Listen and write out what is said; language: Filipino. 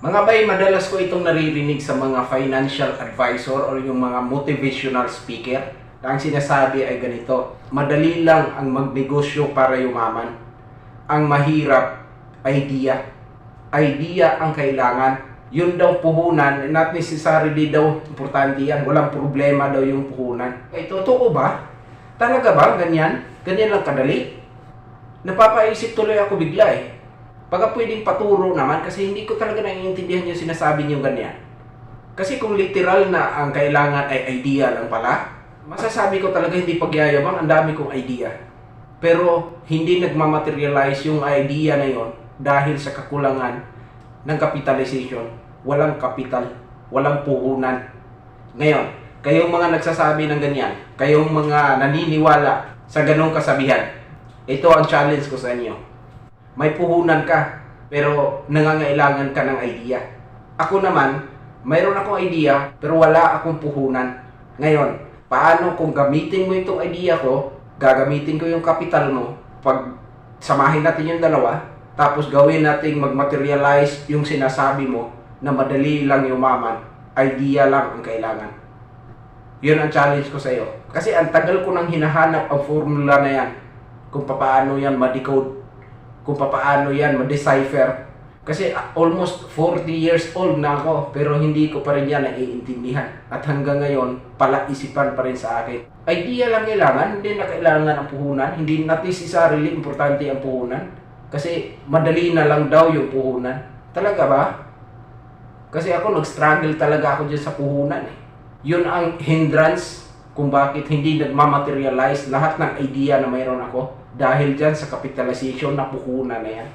Mga bay, madalas ko itong naririnig sa mga financial advisor or yung mga motivational speaker na ang sinasabi ay ganito, madali lang ang magnegosyo para yumaman. Ang mahirap, idea. Idea ang kailangan. Yun daw puhunan, not necessarily daw importante yan. Walang problema daw yung puhunan. Ay, totoo ba? Talaga ba? Ganyan? Ganyan lang kadali? Napapaisip tuloy ako bigla eh. Pagka pwedeng paturo naman kasi hindi ko talaga naiintindihan yung sinasabi niyo ganyan. Kasi kung literal na ang kailangan ay idea lang pala, masasabi ko talaga hindi pagyayabang, ang dami kong idea. Pero hindi nagmamaterialize yung idea na yon dahil sa kakulangan ng capitalization. Walang kapital, walang puhunan. Ngayon, kayong mga nagsasabi ng ganyan, kayong mga naniniwala sa ganong kasabihan, ito ang challenge ko sa inyo may puhunan ka, pero nangangailangan ka ng idea. Ako naman, mayroon akong idea, pero wala akong puhunan. Ngayon, paano kung gamitin mo itong idea ko, gagamitin ko yung capital mo, pag samahin natin yung dalawa, tapos gawin nating mag-materialize yung sinasabi mo na madali lang yumaman, idea lang ang kailangan. Yun ang challenge ko sa iyo. Kasi ang tagal ko nang hinahanap ang formula na yan. Kung paano yan ma-decode kung paano yan ma-decipher. Kasi ah, almost 40 years old na ako, pero hindi ko pa rin yan naiintindihan. At hanggang ngayon, palaisipan pa rin sa akin. Idea lang kailangan, hindi na kailangan ang puhunan. Hindi not necessarily importante ang puhunan. Kasi madali na lang daw yung puhunan. Talaga ba? Kasi ako nag-struggle talaga ako dyan sa puhunan eh. Yun ang hindrance kung bakit hindi nagmamaterialize lahat ng idea na mayroon ako dahil dyan sa capitalization na puhunan na yan.